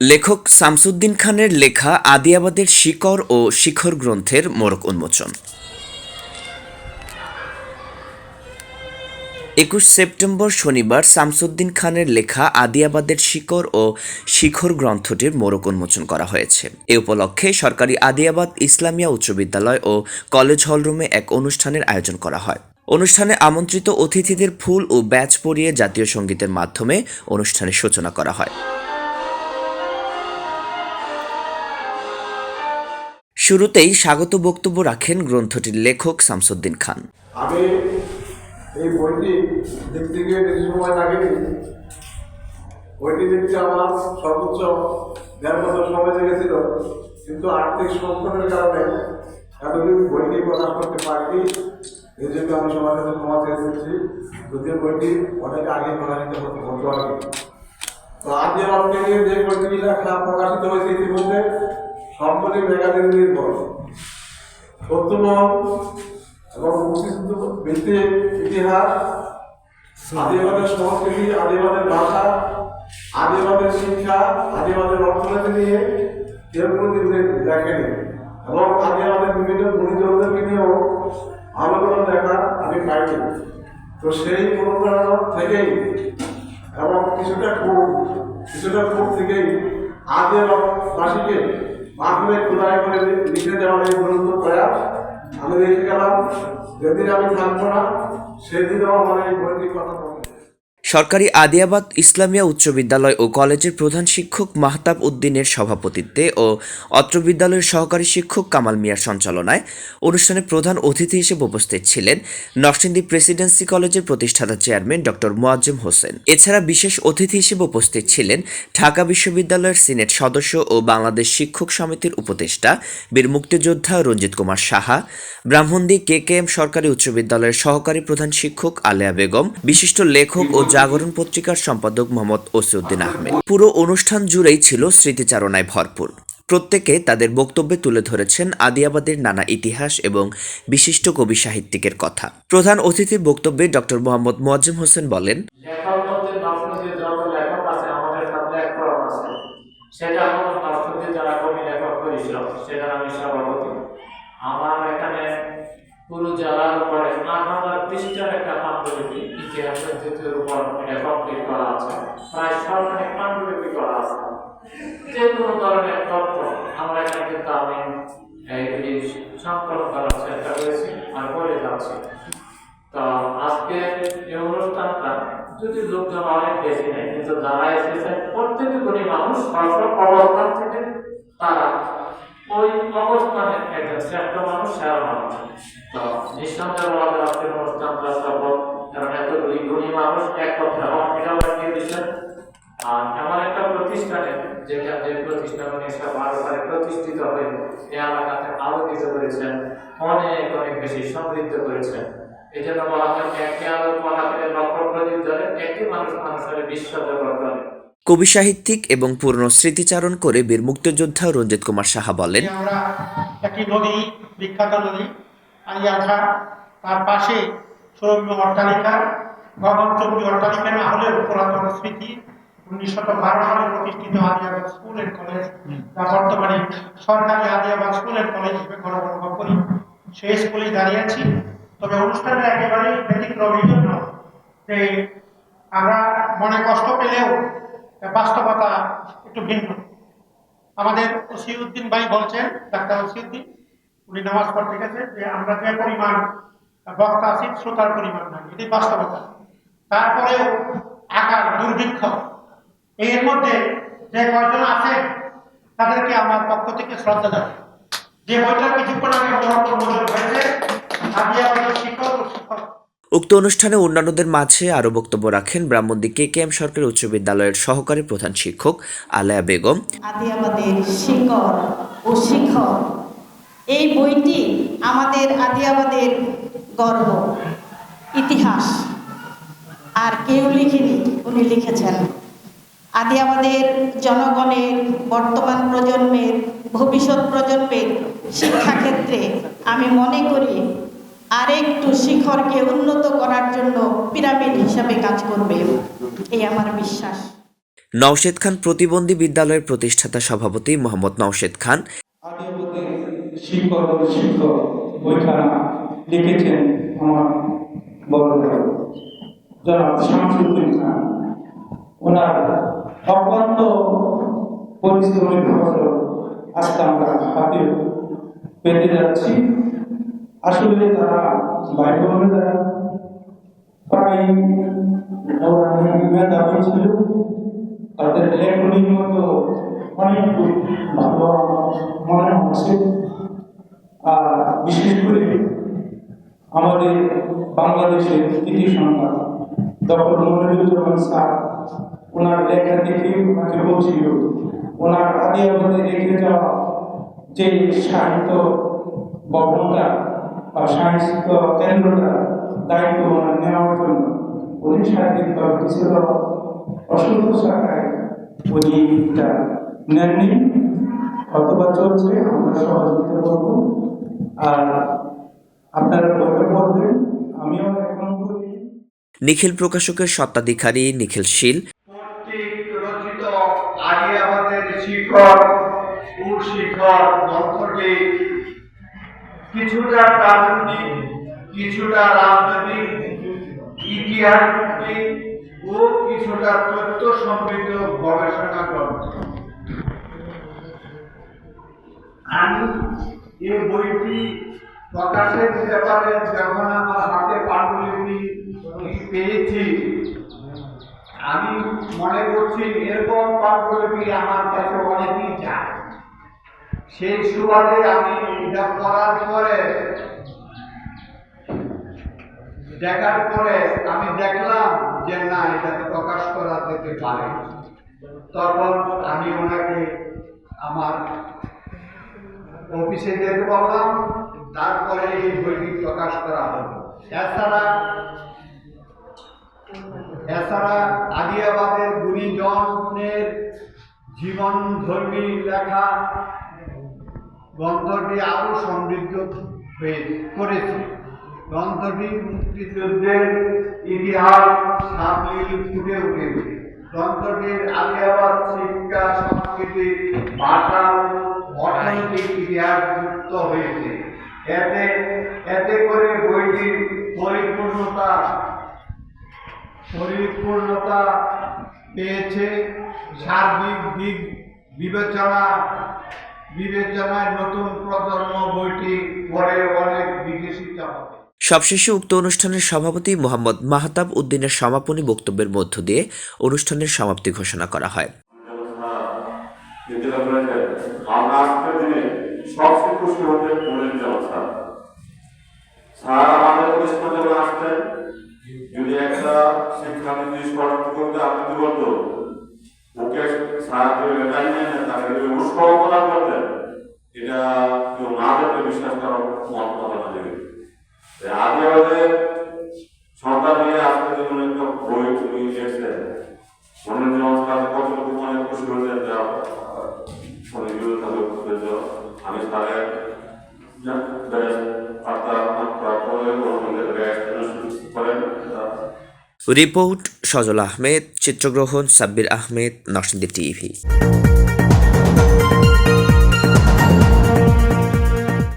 লেখক শামসুদ্দিন খানের লেখা আদিয়াবাদের শিকড় ও শিখর গ্রন্থের মোড়ক উন্মোচন। একুশ সেপ্টেম্বর শনিবার শামসুদ্দিন খানের লেখা আদিয়াবাদের শিকড় ও শিখর গ্রন্থটির মোড়ক উন্মোচন করা হয়েছে। এ উপলক্ষে সরকারি আদিয়াবাদ ইসলামিয়া উচ্চ বিদ্যালয় ও কলেজ হলরুমে এক অনুষ্ঠানের আয়োজন করা হয়। অনুষ্ঠানে আমন্ত্রিত অতিথিদের ফুল ও ব্যাচ পরিয়ে জাতীয় সঙ্গীতের মাধ্যমে অনুষ্ঠানের সূচনা করা হয়। শুরুতেই স্বাগত বক্তব্য রাখেন গ্রন্থটির লেখক শামসুদ্দিন খান। আমি এই বইটি দেখতে গিয়ে বেশি সময় লাগেনি। বইটি দেখতে আমার সর্বোচ্চ দেড় বছর সময় লেগেছিল, কিন্তু আর্থিক সংকটের কারণে এতদিন বইটি প্রকাশ করতে পারিনি। এই জন্য আমি সবার কাছে ক্ষমা চেয়ে এসেছি যদিও বইটি অনেক আগে প্রকাশিত হতে হতো আর কি তো আজকে নিয়ে যে বইটি লেখা প্রকাশিত হয়েছে ইতিমধ্যে সম্প্রতি ম্যাগাজিন নির্ভর। সত্যমহল এবং মুক্তিযুদ্ধ ভিত্তিক ইতিহাস, আদিবাদের সংস্কৃতি, আদিবাদের ভাষা, আদিবাদের শিক্ষা, আদিবাদের অর্থনীতি নিয়ে কেউ কোনোদিন দেখেনি এবং আদিবাদের বিভিন্ন গুণীজনদেরকে নিয়েও আলোচনা দেখা আমি পাইনি। তো সেই অনুপ্রেরণা থেকেই এবং কিছুটা খুব কিছুটা খুব থেকেই আদিবাসীকে মাধ্যমে খোদাই করে লিখে দেওয়ার এই পর্যন্ত প্রয়াস আমি দেখে গেলাম যেদিন আমি থাকব না, সেদিনও আমার এই বইটির কথা পড়ে। সরকারি আদিয়াবাদ ইসলামিয়া উচ্চ বিদ্যালয় ও কলেজের প্রধান শিক্ষক মাহতাব উদ্দিনের সভাপতিত্বে ও অত্র বিদ্যালয়ের সহকারী শিক্ষক কামাল মিয়ার সঞ্চালনায় অনুষ্ঠানে প্রধান অতিথি হিসেবে উপস্থিত ছিলেন নরসিংদী প্রেসিডেন্সি কলেজের প্রতিষ্ঠাতা চেয়ারম্যান ডক্টর মোয়াজ্জেম হোসেন। এছাড়া বিশেষ অতিথি হিসেবে উপস্থিত ছিলেন ঢাকা বিশ্ববিদ্যালয়ের সিনেট সদস্য ও বাংলাদেশ শিক্ষক সমিতির উপদেষ্টা বীর মুক্তিযোদ্ধা Ranjit Kumar Saha, Brahmandi K K M সরকারি উচ্চ বিদ্যালয়ের সহকারী প্রধান শিক্ষক আলেয়া বেগম, বিশিষ্ট লেখক ও জাগরণ পত্রিকার সম্পাদক মোহাম্মদ ওসিউদ্দিন আহমেদ। পুরো অনুষ্ঠান জুড়েই ছিল স্মৃতিচারণায় ভরপুর। প্রত্যেকে তাদের বক্তব্যে তুলে ধরেছেন আদিয়াবাদের নানা ইতিহাস এবং বিশিষ্ট কবি সাহিত্যিকের কথা। প্রধান অতিথির বক্তব্যে ডক্টর মোহাম্মদ মোয়াজ্জেম হোসেন বলেন সেটা আমি সভাপতি আমার এখানে পুরো জেলার উপরে আট হাজার পৃষ্ঠার একটা পাণ্ডুলিপি ইতিহাসের দ্বিতীয় উপর এটা কমপ্লিট করা আছে। প্রায় সরকারি পাণ্ডুলিপি করা আছে। যে কোনো ধরনের তথ্য আমরা এখানে কিন্তু আমি এইগুলি সংকলন করার চেষ্টা করেছি আর করে যাচ্ছি। তো আজকে এই অনুষ্ঠানটা যদি লোকজন অনেক বেশি নেই কিন্তু যারা এসেছে প্রত্যেকে গুণী মানুষ, সর্ব অবস্থান থেকে তারা ওই অবস্থানে একজন শ্রেষ্ঠ মানুষ সেরা মানুষ তো নিঃসন্দেহে বলা যায় আজকের অনুষ্ঠানটা সফল কারণ এতগুলি গুণী মানুষ এক কথা এটাও লাগিয়ে দিচ্ছেন। আর এমন একটা প্রতিষ্ঠানে যেটা যে প্রতিষ্ঠান উনিশশো বারো সালে প্রতিষ্ঠিত হয়ে এই আলোকিত করেছেন অনেক অনেক বেশি সমৃদ্ধ করেছেন। এই জন্য বলা হয় একটি আলো পলাশের লক্ষ্য প্রদীপ ধরে একটি মানুষ মানুষের বিশ্ব করে কবি সাহিত্যিক এবং পূর্ণ স্মৃতিচারণ করে বীর মুক্তিযোদ্ধা রঞ্জিত কুমার সাহা বলেন আমরা একটি নদী বিখ্যাত নদী আলিয়াখা তার পাশে সৌম্য অট্টালিকা গগনচম্বী অট্টালিকা না হলেও পুরাতন স্মৃতি উনিশশো বারো সালে প্রতিষ্ঠিত আদিয়াবাদ স্কুল এন্ড কলেজ যা বর্তমানে সরকারি আদিয়াবাদ স্কুল এন্ড কলেজ হিসেবে অনুভব করি। সেই স্কুলেই দাঁড়িয়ে আছি। তবে অনুষ্ঠানের একেবারেই ব্যতিক্রম এই জন্য যে আমরা মনে কষ্ট পেলেও বাস্তবতা একটু ভিন্ন। আমাদের ওসিউদ্দিন ভাই বলছেন ডাক্তার ওসিউদ্দিন উনি নামাজ পড়তে গেছে যে আমরা যে পরিমাণ বক্তা আছি শ্রোতার পরিমাণ নাই এটি বাস্তবতা। তারপরেও আকার দুর্ভিক্ষ। এর মধ্যে যে কয়জন আছেন তাদেরকে আমার পক্ষ থেকে শ্রদ্ধা জানাই। যে বইটা কিছুক্ষণ আগে হয়েছে আদি আমাদের শিক্ষক ও শিক্ষক। উক্ত অনুষ্ঠানে অন্যান্যদের মাঝে আরও বক্তব্য রাখেন ব্রাহ্মণদী কে কে এম সরকারি উচ্চ বিদ্যালয়ের সহকারী প্রধান শিক্ষক আলায়া বেগম। আদিয়াবাদের শিকড় ও শিখর এই বইটি আমাদের আদিয়াবাদের গর্ব, ইতিহাস। আর কেউ লিখেনি, উনি লিখেছেন। আদিয়াবাদের জনগণের বর্তমান প্রজন্মের, ভবিষ্যৎ প্রজন্মের শিক্ষাক্ষেত্রে আমি মনে করি আরেকটু শিখরকে উন্নত করার জন্য পিরামিড হিসাবে কাজ করবে। এই আমার বিশ্বাস। নওশেদ খান প্রতিবন্ধী বিদ্যালয়ের প্রতিষ্ঠাতা সভাপতি মোহাম্মদ নওশেদ খান শিক্ষক শিক্ষক বইখানা লিখেছেন আমার বড় ভাই। জনাব শামসুদ্দিন খান, ওনার অক্লান্ত পরিশ্রমের ফসল আজকে আমরা হাতে পেতে যাচ্ছি। আসলে তারা ভাই বোনেরা প্রায় ছিল। তাদের লেখনির মতো অনেক ভালো মনে হচ্ছে। বিশেষ করে আমাদের বাংলাদেশের কৃতি সন্তান, ডক্টর মনিরুজ্জামান স্যার, ওনার লেখা দেখে আমাকে বলছিল, ওনার আদি আমাদের রেখে যাওয়া যে সাহিত্য ভবনটা বা সাহিত্য কেন্দ্রটা দায়িত্ব ওনার নেওয়ার জন্য উনি সাহিত্যিকভাবে কিছু অসংখ্য শাখায় উনি নেননি, অথবা চলছে, আমরা সহযোগিতা করব। আর আপনারা বইটা পড়বেন আমিও এখন করি নিখিল প্রকাশকের স্বত্বাধিকারী নিখিল শীল। রচিত গ্রন্থটি কিছুটা প্রাথমিক কিছুটা রাজনৈতিক ও কিছুটা তথ্য সমৃদ্ধ গবেষণা গ্রন্থ। আমি এই বইটি প্রকাশের ব্যাপারে যখন আমার হাতে পাণ্ডুলিপি পেয়েছি, আমি মনে করছি এরকম পাণ্ডুলিপি আমার কাছে অনেকই যায়। সেই সুবাদে আমি এটা পড়ার পরে, দেখার পরে আমি দেখলাম যে না এটাকে প্রকাশ করা যেতে পারে। তখন আমি ওনাকে আমার অফিসে যেতে বললাম তারপরে এই বইটি প্রকাশ করা হলো। এছাড়া এছাড়া আদিয়াবাদের গুণীজনের জীবন ধর্মী লেখা গ্রন্থটি আরও সমৃদ্ধ হয়ে করেছে। গ্রন্থটি মুক্তিযুদ্ধের ইতিহাস সামিল ফুটে উঠেছে। গ্রন্থটির আদিয়াবাদ শিক্ষা, সংস্কৃতি, ভাষা অর্থনৈতিক ইতিহাস যুক্ত হয়েছে। এতে এতে করে বইটির পরিপূর্ণতা পরিপূর্ণতা পেয়েছে সার্বিক দিক বিবেচনা বিবেচনায় নতুন প্রজন্ম বইটি পরে অনেক বিকশিত হবে। সবশেষে উক্ত অনুষ্ঠানের সভাপতি মোহাম্মদ মাহতাব উদ্দিনের সমাপনী বক্তব্যের মধ্য দিয়ে অনুষ্ঠানের সমাপ্তি ঘোষণা করা হয়। যেটা বলেছেন আমরা আজকের দিনে সবচেয়ে খুশি হতে বলেন স্যার। স্যার আমাদের প্রশ্ন যখন আসতেন যদি একটা শিক্ষানীতি স্পষ্ট করতে আপনি বলতো ওকে স্যার যদি লেখা নিয়ে নেন, তাকে যদি উৎসাহ প্রদান করতেন, এটা কেউ না দেখলে বিশ্বাস করার মত হবে না দেবে আগে আমাদের সরকার নিয়ে আজকে যেমন একটা বই তুমি লিখছেন মনে আমি স্যারের রিপোর্ট সজল আহমেদ চিত্রগ্রহণ সাব্বির আহমেদ নরসিংদী টিভি।